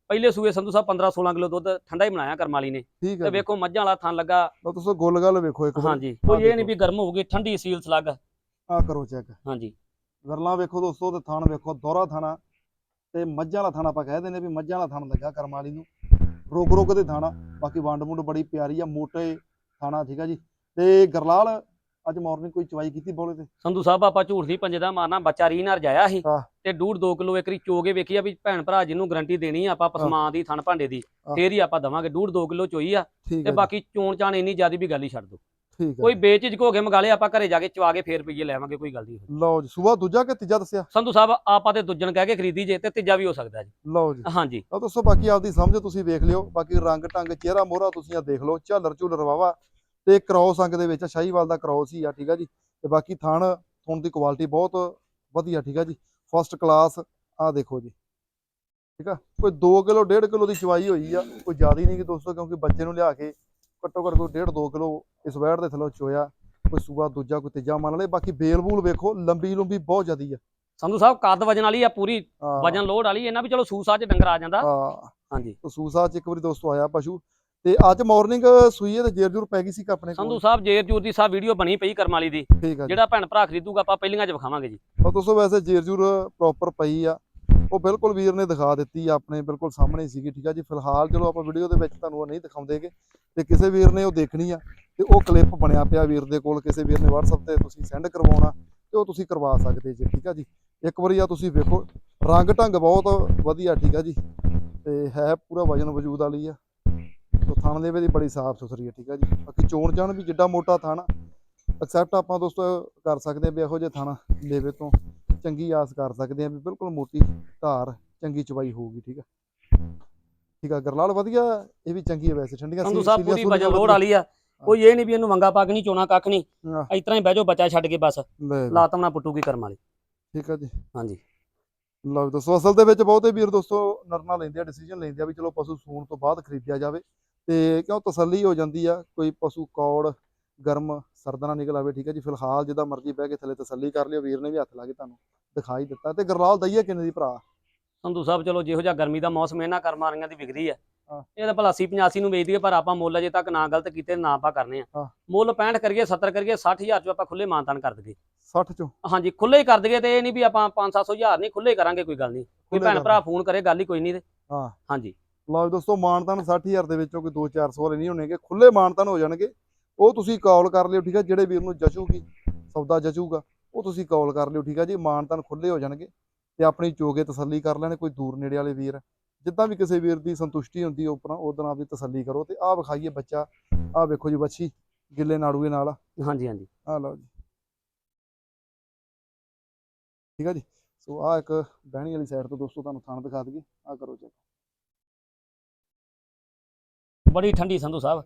ਪਹਿਲੇ ਸੂਏ ਸੰਧੂ ਸਾਹਿਬ 15 16 ਕਿਲੋ ਦੁੱਧ ਠੰਡਾ ਹੀ ਬਣਾਇਆ ਕਰਮ ਵਾਲੀ ਨੇ। ਤੇ ਵੇਖੋ ਮੱਝਾਂ ਵਾਲਾ ਥਣ ਲੱਗਾ। ਲਓ ਤੁਸੀਂ ਗੋਲ ਗੱਲ ਵੇਖੋ ਇੱਕ ਵਾਰ। ਹਾਂਜੀ ਕੋਈ ਇਹ ਨਹੀਂ ਵੀ ਗਰਮ ਹੋਊਗੀ ਠੰਡੀ ਸੀਲ ਸਲੱਗ। ਆ ਕਰੋ ਚੈੱਕ। ਹਾਂਜੀ। ਗਰਲਾਂ ਵੇਖੋ ਦੋਸਤੋ ਤੇ ਥਣ ਵੇਖੋ ਦੋਹਰਾ ਥਾਣਾ ਤੇ ਮੱਝਾਂ ਵਾਲਾ ਥਾਣਾ ਆਪਾਂ ਕਹਿ ਦਿੰਦੇ ਵੀ ਮੱਝਾਂ ਵਾਲਾ ਥਣ ਲੱਗਾ ਕਰਮ ਵਾਲੀ ਨੂੰ। ਰੁਕ ਰੁਕ ਦੇ ਥਾਣਾ। ਬਾਕੀ ਵੰਡ ਮੁੰਡ ਬੜੀ ਪਿਆਰੀ ਆ ਮੋਟੇ ਥਾਣਾ ਠੀਕ ਆ ਜੀ। ਤੇ ਗਰਲਾਲ ਅੱਜ ਮਾਰਨਿੰਗ ਕੋਈ ਚਵਾਈ ਕੀਤੀ ਬੋਲੇ ਤੇ? ਸੰਧੂ ਸਾਹਿਬ ਆਪਾਂ ਝੂਠ ਦੀ ਪੰਜੇ ਦਾ ਮਾਰਨਾ ਬੱਚਾ ਰੀ ਨਾਲ ਰਜਾਇਆ ਸੀ। ਤੇ ਡੂਢ 2 ਕਿਲੋ ਇੱਕਰੀ ਚੋਗੇ ਵੇਖੀ ਆ ਵੀ ਭੈਣ ਭਰਾ ਜਿਹਨੂੰ ਗਰੰਟੀ ਦੇਣੀ ਆ ਆਪਾਂ ਪਸਮਾਨ ਦੀ ਥਣ ਭਾਂਡੇ ਦੀ। ਫੇਰ ਹੀ ਆਪਾਂ ਦਵਾਂਗੇ। ਡੂਢ 2 ਕਿਲੋ ਚੋਈ ਆ। ਤੇ ਬਾਕੀ ਚੋਣ ਚਾਣ ਇੰਨੀ ਜ਼ਿਆਦੀ ਵੀ ਗੱਲ ਹੀ ਛੱਡ ਦੋ ਠੀਕ ਹੈ। ਕੋਈ ਬੇਚਿਜਕ ਹੋ ਕੇ ਮੰਗਾ ਲਿਆ ਆਪਾਂ ਘਰੇ ਜਾ ਕੇ ਚਵਾ ਕੇ ਫੇਰ ਰੁਪਈਏ ਲੈਵਾਂਗੇ ਕੋਈ ਗੱਲ ਨਹੀਂ। ਲਓ ਜੀ ਸੂਆ ਦੂਜਾ ਕਿ ਤੀਜਾ ਦੱਸਿਆ? ਸੰਧੂ ਸਾਹਿਬ ਆਪਾਂ ਤੇ ਦੂਜਣ ਕਹਿ ਕੇ ਖਰੀਦੀ ਜੇ ਤੇ ਤੀਜਾ ਵੀ ਹੋ ਸਕਦਾ ਜੀ। ਲਓ ਜੀ। ਹਾਂਜੀ। ਆ ਦੋਸਤੋ ਬਾਕੀ ਆਪਦੀ ਸਮਝ ਤੁਸੀਂ ਵੇਖ ਲਿਓ ਬਾਕੀ ਰੰਗ ਟੰਗ ਚਿਹਰਾ ਮੋਹਰਾ ਤੁਸੀਂ ਆ ਦੇਖ ਲਓ ਝਾਲਰ ਝੂਲਰ ਵਾਵਾ ਤੇ ਕ੍ਰੋਸ ਅੰਗ ਦੇ ਵਿੱਚ ਸ਼ਾਹੀਵਾਲ ਦਾ ਕ੍ਰੋਸ ਹੀ ਆ ਠੀਕ ਆ ਜੀ। ਤੇ ਬਾਕੀ ਥਣ ਥਣ ਦੀ ਕੁਆਲਿਟੀ ਬਹੁਤ ਵਧੀਆ ਠੀਕ ਆ ਜੀ। ਫਸਟ ਕਲਾਸ ਆ ਦੇਖੋ ਜੀ। ਠੀਕ ਆ ਕੋਈ 2 ਕਿਲੋ 1.5 ਕਿਲੋ ਦੀ ਚਵਾਈ ਹੋਈ ਆ ਕੋਈ ਜ਼ਿਆਦਾ ਨਹੀਂ ਕਿ ਦੋਸਤੋ ਕਿਉਂਕਿ ਬੱਚੇ ਨੂੰ ਲਿਆ ਕੇ ਘੱਟੋ ਘੱਟ ਕੋਈ 1.5 2 ਕਿਲੋ ਇਸ ਵੈੜ ਦੇ ਥੱਲੋਂ ਚੋਇਆ ਕੋਈ ਸੂਆ ਦੂਜਾ ਕੋਈ ਤੀਜਾ ਮੰਨ ਲਏ ਬਾਕੀ ਬੇਲ ਬੂਲ ਵੇਖੋ ਲੰਬੀ ਲੰਬੀ ਬਹੁਤ ਜ਼ਿਆਦੀ ਆ। ਸੰਧੂ ਸਾਹਿਬ ਕੱਦ ਵਜਨ ਵਾਲੀ ਆ ਪੂਰੀ ਵਜਨ ਲੋਡ ਵਾਲੀ। ਇਹਨਾਂ ਵੀ ਚਲੋ ਸੂਸਾ ਚ ਡੰਗਰ ਆ ਜਾਂਦਾ। ਹਾਂ। ਹਾਂਜੀ। ਸੂਸਾ ਚ ਇੱਕ ਵਾਰੀ ਦੋਸਤੋ ਆਇਆ ਪਸ਼ੂ। ਤੇ ਅੱਜ ਮਾਰਨਿੰਗ ਸੂਈ ਹੈ ਤੇ ਜੇਰ ਜੂਰ ਪੈ ਗਈ ਸੀ ਆਪਣੇ ਸੰਧੂ ਸਾਹਿਬ ਜੇਰ ਜੂਰ ਦੀ ਸਾਹਿਬ ਵੀਡੀਓ ਬਣੀ ਪਈ ਕਰਮ ਵਾਲੀ ਦੀ। ਜਿਹੜਾ ਭੈਣ ਭਰਾ ਖਰੀਦੂਗਾ ਆਪਾਂ ਪਹਿਲੀਆਂ ਚ ਵਿਖਾਵਾਂਗੇ ਜੀ। ਉਹ ਦੋਸਤੋ ਵੈਸੇ ਜੇਰ ਜੂਰ ਪ੍ਰੋਪਰ ਪਈ ਆ। ਉਹ ਬਿਲਕੁਲ ਵੀਰ ਨੇ ਦਿਖਾ ਦਿੱਤੀ ਆ ਆਪਣੇ ਬਿਲਕੁਲ ਸਾਹਮਣੇ ਸੀਗੀ, ਠੀਕ ਆ ਜੀ। ਫਿਲਹਾਲ ਚਲੋ ਆਪਾਂ ਵੀਡੀਓ ਦੇ ਵਿੱਚ ਤੁਹਾਨੂੰ ਉਹ ਨਹੀਂ ਦਿਖਾਉਂਦੇਗੇ। ਤੇ ਕਿਸੇ ਵੀਰ ਨੇ ਉਹ ਦੇਖਣੀ ਆ ਤੇ ਉਹ ਕਲਿੱਪ ਬਣਿਆ ਪਿਆ ਵੀਰ ਦੇ ਕੋਲ, ਕਿਸੇ ਵੀਰ ਨੇ WhatsApp ਤੇ ਤੁਸੀਂ ਸੈਂਡ ਕਰਵਾਉਣਾ ਤੇ ਉਹ ਤੁਸੀਂ ਕਰਵਾ ਸਕਦੇ ਜੀ, ਠੀਕ ਆ ਜੀ। ਇੱਕ ਵਾਰੀ ਆ ਤੁਸੀਂ ਵੇਖੋ, ਰੰਗ ਢੰਗ ਬਹੁਤ ਵਧੀਆ, ਠੀਕ ਆ ਜੀ। ਤੇ ਹੈ ਪੂਰਾ ਵਜਨ ਵਜੂਦ ਵਾਲੀ ਆ। ਤੋ ਥਣ ਦੇ ਵੀ ਬੜੀ ਸਾਫ਼ ਸੁਥਰੀ ਆ, ਠੀਕ ਆ ਜੀ। ਬਾਕੀ ਚੋਣ ਚਾਣ ਵੀ ਜਿੱਡਾ ਮੋਟਾ ਥਣ ਐਕਸੈਪਟ ਆਪਾਂ ਦੋਸਤੋ ਕਰ ਸਕਦੇ ਆ ਵੀ ਇਹੋ ਜਿਹੇ ਥਾਣਾ ਲੇਵੇ ਤੋਂ। ਚੰਗੀ ਆਸ ਕਰ ਸਕਦੇ ਆ ਵੀ ਬਿਲਕੁਲ ਮੋਟੀ ਧਾਰ ਚੰਗੀ ਚਵਾਈ ਹੋਊਗੀ ਠੀਕ ਆ? ਠੀਕ ਆ ਗਰਲਾਲ ਵਧੀਆ ਇਹ ਵੀ ਚੰਗੀ ਹੈ ਵੈਸੇ ਠੰਡੀਆਂ ਸੰਧੂ ਸੀ- ਸਾਹਿਬ ਪੂਰੀ ਵਜਨ ਲੋਡ ਵਾਲੀ ਆ। ਕੋਈ ਇਹ ਨਹੀਂ ਵੀ ਇਹਨੂੰ ਵੰਗਾ ਪਾ ਕੇ ਨਹੀਂ ਚੋਣਾ ਕੱਖ ਨਹੀਂ। ਇਸ ਤਰ੍ਹਾਂ ਹੀ ਬਹਿ ਜਾਓ ਬੱਚਾ ਛੱਡ ਕੇ ਬਸ। ਲਾਤਮ ਨਾ ਪੁੱਟੂਗੀ ਕਰਮ ਵਾਲੀ। ਠੀਕ ਆ ਜੀ। ਹਾਂਜੀ। ਲਓ ਦੋਸਤੋ ਅਸਲ ਦੇ ਵਿੱਚ ਬਹੁਤੇ ਵੀਰ ਦੋਸਤੋ ਨਰਨਾ ਲੈਂਦੇ ਆ ਡਿਸੀਜਨ ਲੈਂਦੇ ਆ ਵੀ ਚਲੋ ਪਸ਼ੂ ਸੂਣ ਤੋਂ ਬਾਅਦ ਖਰੀਦਿਆ ਜਾਵੇ ਤੇ ਕਿਉਂ ਤਸੱਲੀ ਹੋ ਜਾਂਦੀ ਆ ਕੋਈ ਪਸ਼ੂ ਕੌੜ ਗਰਮ ਸਰਦ ਨਾ ਨਿਕਲ ਆਵੇ ਠੀਕ ਹੈ ਜੀ? ਫਿਲਹਾਲ ਜਿੱਦਾਂ ਮਰਜ਼ੀ ਬਹਿ ਕੇ ਥੱਲੇ ਤਸੱਲੀ ਕਰ ਲਿਓ ਵੀਰ ਨੇ ਵੀ ਹੱਥ ਲਾ ਕੇ ਤੁਹਾਨੂੰ ਦਿਖਾਈ ਦਿੱਤਾ। ਤੇ ਗਰਲਾਲ ਦਈਏ ਕਿੰਨੇ ਦੀ ਭਰਾ? ਸੰਧੂ ਸਾਹਿਬ ਚਲੋ ਜਿਹੋ ਜਿਹਾ ਗਰਮੀ ਦਾ ਮੌਸਮ ਇਹਨਾਂ ਕਰਮ ਵਾਲੀਆਂ ਦੀ ਵਿਕਦੀ ਆ ਹਾਂ। ਇਹ ਤਾਂ ਭਲਾ 80 85 ਨੂੰ ਵੇਚਦੀ ਆ ਪਰ ਆਪਾਂ ਮੁੱਲ ਅਜੇ ਤੱਕ ਨਾ ਗਲਤ ਕੀਤੇ ਨਾ ਆਪਾਂ ਕਰਨੇ ਆ। ਮੁੱਲ 65 ਕਰੀਏ 70 ਕਰੀਏ 60000 ਚੋਂ ਆਪਾਂ ਖੁੱਲੇ ਮਾਨਤਾਨ ਕਰ ਦਈਏ। 60 ਚੋਂ? ਹਾਂਜੀ ਖੁੱਲੇ ਹੀ ਕਰ ਦਈਏ ਤੇ ਇਹ ਨਹੀਂ ਵੀ ਆਪਾਂ 5-700 ਹਜ਼ਾਰ ਨਹੀਂ ਖੁੱਲੇ ਕਰਾਂਗੇ ਕੋਈ ਗੱਲ ਨਹੀਂ। ਕੋਈ ਭੈਣ ਭਰਾ ਫੋਨ ਕਰੇ ਗੱਲ ਹੀ ਕੋਈ ਨਹੀਂ ਤੇ। ਹਾਂ। ਹਾਂਜੀ। ਲਓ ਦੋਸਤੋ ਮਾਨਤਾਨ 60000 ਦੇ ਵਿੱਚੋਂ ਕੋਈ 2-400 ਵਾਲੇ ਨਹੀਂ ਹੋਣਗੇ ਖੁੱਲੇ ਮਾਨਤਾਨ ਹੋ ਜਾਣਗੇ। ਉਹ ਤੁਸੀਂ ਕਾਲ ਕਰ ਲਿਓ ਠੀਕ ਹੈ ਜਿਹੜੇ ਵੀਰ ਨੂੰ ਜਚੂਗੀ ਸੌਦਾ ਜਚੂਗਾ ਉਹ ਤੁਸੀਂ ਕਾਲ ਕਰ ਲਿਓ ਠੀਕ ਹੈ ਜੀ ਮਾਨਤਾਨ ਖੁੱਲੇ ਹੋ ਜਾਣਗੇ ਤੇ ਆਪਣੀ ਚੋਗੇ ਤਸੱਲੀ ਕਰ ਲੈਣ ਕੋਈ ਦੂਰ ਨੇੜੇ ਵਾਲੇ ਵੀਰ। ਜਿੱਦਾਂ ਵੀ ਕਿਸੇ ਵੀਰ ਦੀ ਸੰਤੁਸ਼ਟੀ ਹੁੰਦੀ ਉਪਰਾਂ ਉਹਦੇ ਆਪਦੀ ਤਸੱਲੀ ਕਰੋ ਤੇ ਆਹ ਵਿਖਾਈਏ ਬੱਚਾ ਆਹ ਵੇਖੋ ਜੀ ਬੱਚੀ ਗਿੱਲੇ ਨਾੜੂਏ ਨਾਲ। ਹਾਂਜੀ ਹਾਂਜੀ। ਆਹ ਲਓ ਜੀ। ਠੀਕ ਹੈ ਜੀ ਸੋ ਆਹ ਇੱਕ ਬਹਿਣੀ ਵਾਲੀ ਸਾਈਡ ਤੋਂ ਦੋਸਤੋ ਤੁਹਾਨੂੰ ਥਣ ਦਿਖਾ ਦਈਏ ਆਹ ਕਰੋ ਚੈੱਕ ਬੜੀ ਠੰਡੀ ਸੰਧੂ ਸਾਹਿਬ।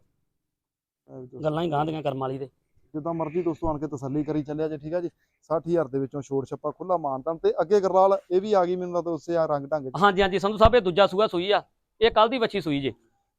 ਗੱਲਾਂ ਹੀ ਗਾਂਦੀਆਂ ਕਰਮ ਵਾਲੀ ਦੇ ਜਿੱਦਾਂ ਮਰਜ਼ੀ ਦੋਸਤੋ ਆਣ ਕੇ ਤਸੱਲੀ ਕਰੀ ਚੱਲਿਆ ਜੇ ਠੀਕ ਆ ਜੀ? 60000 ਦੇ ਵਿੱਚੋਂ ਛੋੜ ਛੱਪਾ ਖੁੱਲਾ ਮਾਨਤਾਨ ਤੇ ਅੱਗੇ ਗਰਲਾਲ ਇਹ ਵੀ ਆ ਗਈ ਮੈਨੂੰ ਲੱਗਦਾ ਉਸੇ ਆ ਰੰਗ ਢੰਗ ਹਾਂਜੀ ਹਾਂਜੀ ਸੰਧੂ ਸਾਹਿਬ ਇਹ ਦੂਜਾ ਸੂਆ ਸੂਈ ਆ। ਇਹ ਕੱਲ ਦੀ ਵੱਛੀ ਸੂਈ ਜੇ।